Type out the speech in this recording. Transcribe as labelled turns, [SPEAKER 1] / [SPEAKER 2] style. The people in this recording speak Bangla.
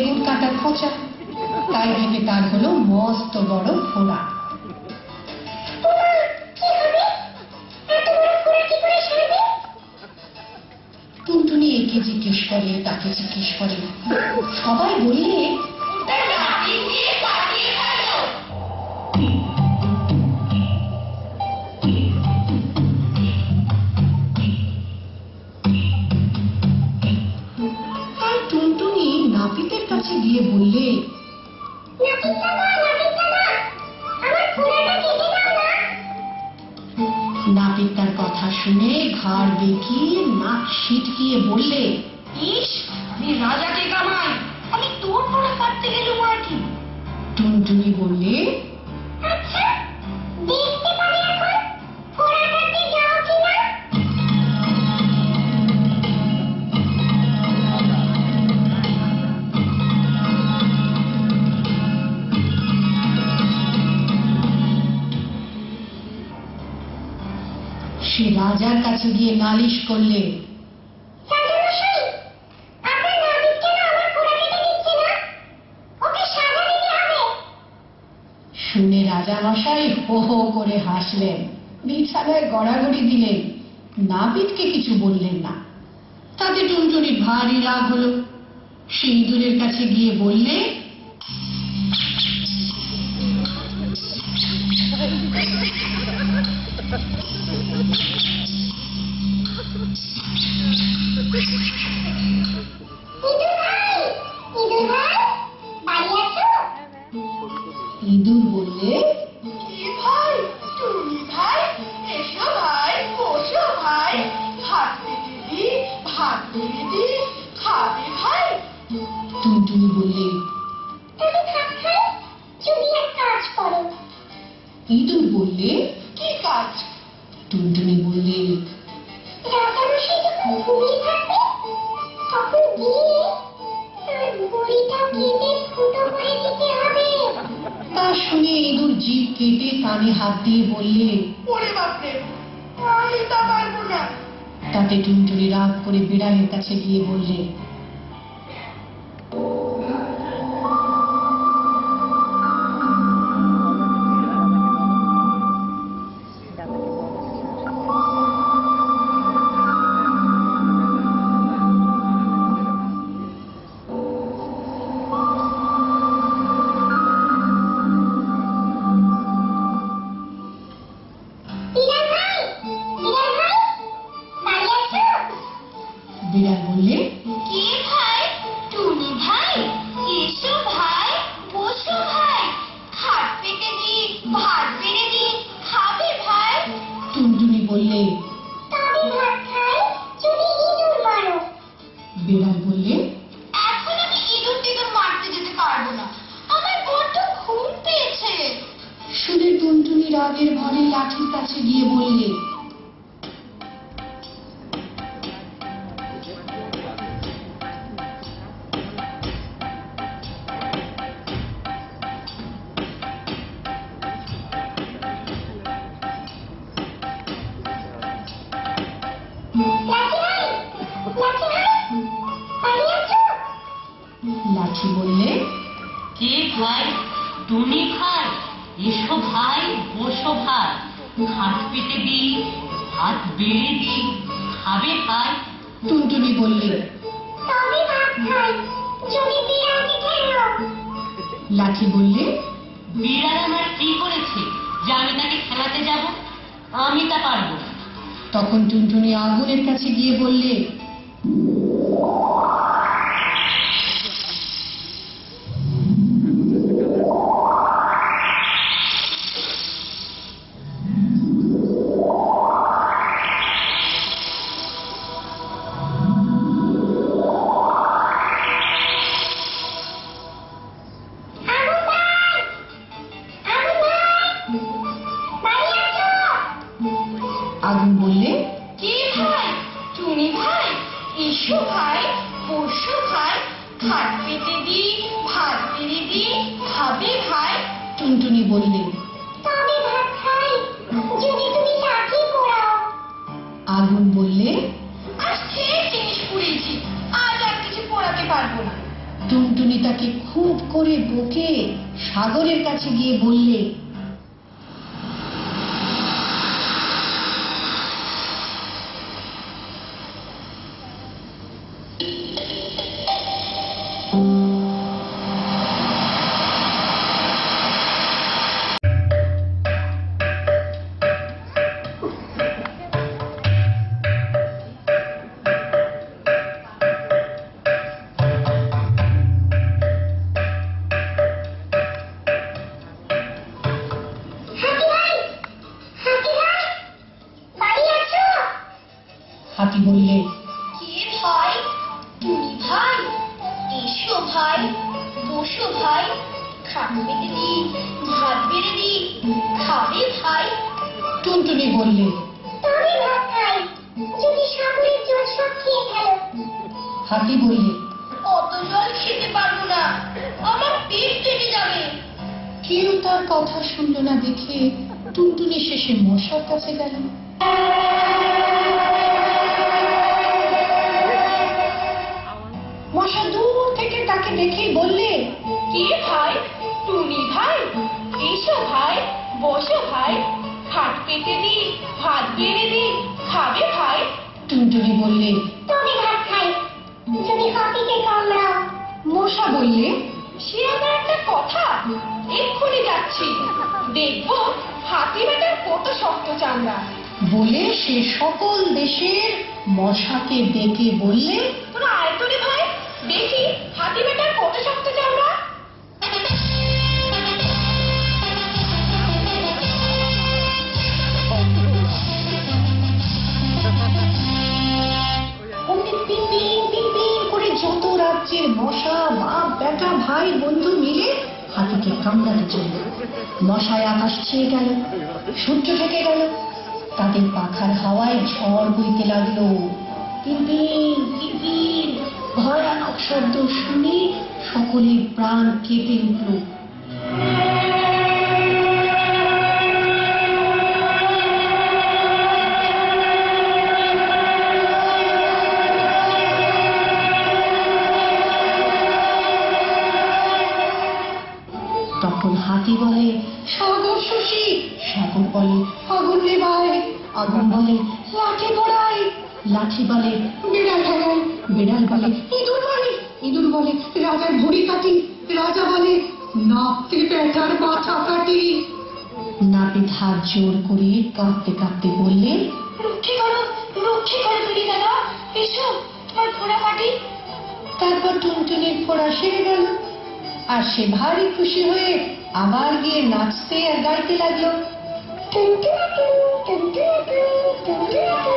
[SPEAKER 1] বেগুন কাটার খোঁচা। তাই ভেবে তার হলো মস্ত বড় ফোড়া টুনটুনি একে জিজ্ঞেস করে, তাকে জিজ্ঞেস করে। সবাই বললে গিয়ে বললে নাপিত তার কথা শুনে ঘাড় বেঁকিয়ে নাক ছিটকিয়ে বললে
[SPEAKER 2] ইস আমি রাজাকে কামাই আমি তোর পড়া কাটতে গেলুম আর কি?
[SPEAKER 1] টুনটুনি বললে সে রাজার কাছে গিয়ে নালিশ করলে। শুনে রাজা রাজামশাই হো হো করে হাসলেন। বিছানায় গড়াগড়ি দিলেন। নাপিতকে কিছু বললেন না। তাতে টুনটুনি ভারী রাগ হলো। সিন্দুরের কাছে গিয়ে বললে
[SPEAKER 2] ইঁদুর ভাই ইঁদুর
[SPEAKER 1] বললে?
[SPEAKER 2] কি ভাই? তুমি ভাই? এসো ভাই বসো ভাই। ভাত পেতে ভাত পেতে খাবে ভাই?
[SPEAKER 1] টুনটুনি বললে ইঁদুর বললে?
[SPEAKER 2] কি কাজ?
[SPEAKER 1] টুনটুনি বললে
[SPEAKER 2] যখন
[SPEAKER 1] তা শুনে ইঁদুর জিভ কেটে কানে হাত দিয়ে বললে
[SPEAKER 2] ওরে বাপরে আমি তা পারব না।
[SPEAKER 1] তাতে টুনটুনি রাগ করে বিড়ালের কাছে গিয়ে বললে টুনটুনি রাগের ভরে লাঠির কাছে গিয়ে বললে
[SPEAKER 2] লাঠি
[SPEAKER 1] বললে
[SPEAKER 3] কে ভাই? টুনি ভাই এসো ভাই বসো ভাই। খাট পেতে দি হাত বেড়ে দি খাবে ভাই
[SPEAKER 1] টুনটুনি বললে
[SPEAKER 2] তবে ভাত খাই যদি বিড়ালকে খেলো।
[SPEAKER 1] লাঠি বললে
[SPEAKER 3] বিড়াল আমার কি করেছে? যে আমি তাকে খেলাতে যাব? আমি তা পারব
[SPEAKER 1] তখন টুনটুনি আগুনের কাছে গিয়ে বললে
[SPEAKER 2] আগুন
[SPEAKER 1] বললে
[SPEAKER 2] কি ভাই? তুমি ভাই? ইসু ভাই বসো ভাই ভাত পেতে দি ভাত পেতে দি খাবে ভাই।
[SPEAKER 1] টুনটুনি বললে
[SPEAKER 2] তবে ভাত খাই যদি তুমি লাঠি পোড়াও।
[SPEAKER 1] আগুন বললে
[SPEAKER 2] আজ ঠিক জিনিস পুড়িয়েছি আজ আর কিছু পোড়াতে পারব না।
[SPEAKER 1] টুনটুনি তাকে খুব করে বকে সাগরের কাছে গিয়ে বললে
[SPEAKER 2] হাতি
[SPEAKER 1] বললে
[SPEAKER 2] কে ভাই? তুমি ভাই? এসো ভাই। বসো ভাই। খাট পেতে দি ভাত বেড়ে দি খাবে ভাই।
[SPEAKER 1] টুনটুনি বললে
[SPEAKER 2] তবে ভাত খাই। যদি সাগরের জল সব খেয়ে ফেলো।
[SPEAKER 1] হাতি বললে
[SPEAKER 2] অত জল খেতে পারব না। আমার পেট কেটে যাবে।
[SPEAKER 1] কেউ তার কথা শুনল না দেখে টুনটুনি শেষে মশার কাছে গেল। দেখে বললে
[SPEAKER 2] কে ভাই? টুনি ভাই? এসো ভাই বসো ভাই। খাট পেতে দি ভাত বেড়ে দি খাবে ভাই?
[SPEAKER 1] টুনটুনি বললে
[SPEAKER 2] তুমি ভাত খাই। যদি হাতিকে কামড়াও
[SPEAKER 1] মশা বললে
[SPEAKER 2] সে আমার একটা কথা? এক্ষুনি যাচ্ছি। দেখব হাতি বেটার কত শক্ত চামড়া।
[SPEAKER 1] বলে সে সকল দেশের মশাকে ডেকে বললে
[SPEAKER 2] তোরা আয় তো রে ভাই। দেখি, হাতি বেটার কত শক্ত
[SPEAKER 1] মশায় আকাশ গেল, সূর্য গেল। তাদের পাখার হাওয়ায় ঝড় বইতে লাগল। ভয়ানক শব্দ শুনে সকলের প্রাণ কেঁপে উঠল। তখন হাতি বলে, সাগর শশী, সাগর বলে, আগুন নেবায় আগুন বলে, লাঠি পড়াই লাঠি বলে বিড়াল ঠেকাই বিড়াল বলে। ইঁদুর বলে ইঁদুর বলে রাজার ভুড়ি কাটি রাজা বলে নাপতে পেটার মাথা কাটি। নাপিত হাত জোর করে কাঁপতে কাঁপতে বললে
[SPEAKER 2] রক্ষে করো রক্ষে করো বিড়ি দাদা এসো তোমার কাটি।
[SPEAKER 1] তারপর টুনটুনির ফোড়া সেরে গেল। আর সে ভারী খুশি হয়ে আবার গিয়ে নাচতে আর গাইতে লাগল।
[SPEAKER 2] টুনটুনা টুনটুনা টুনটুনা।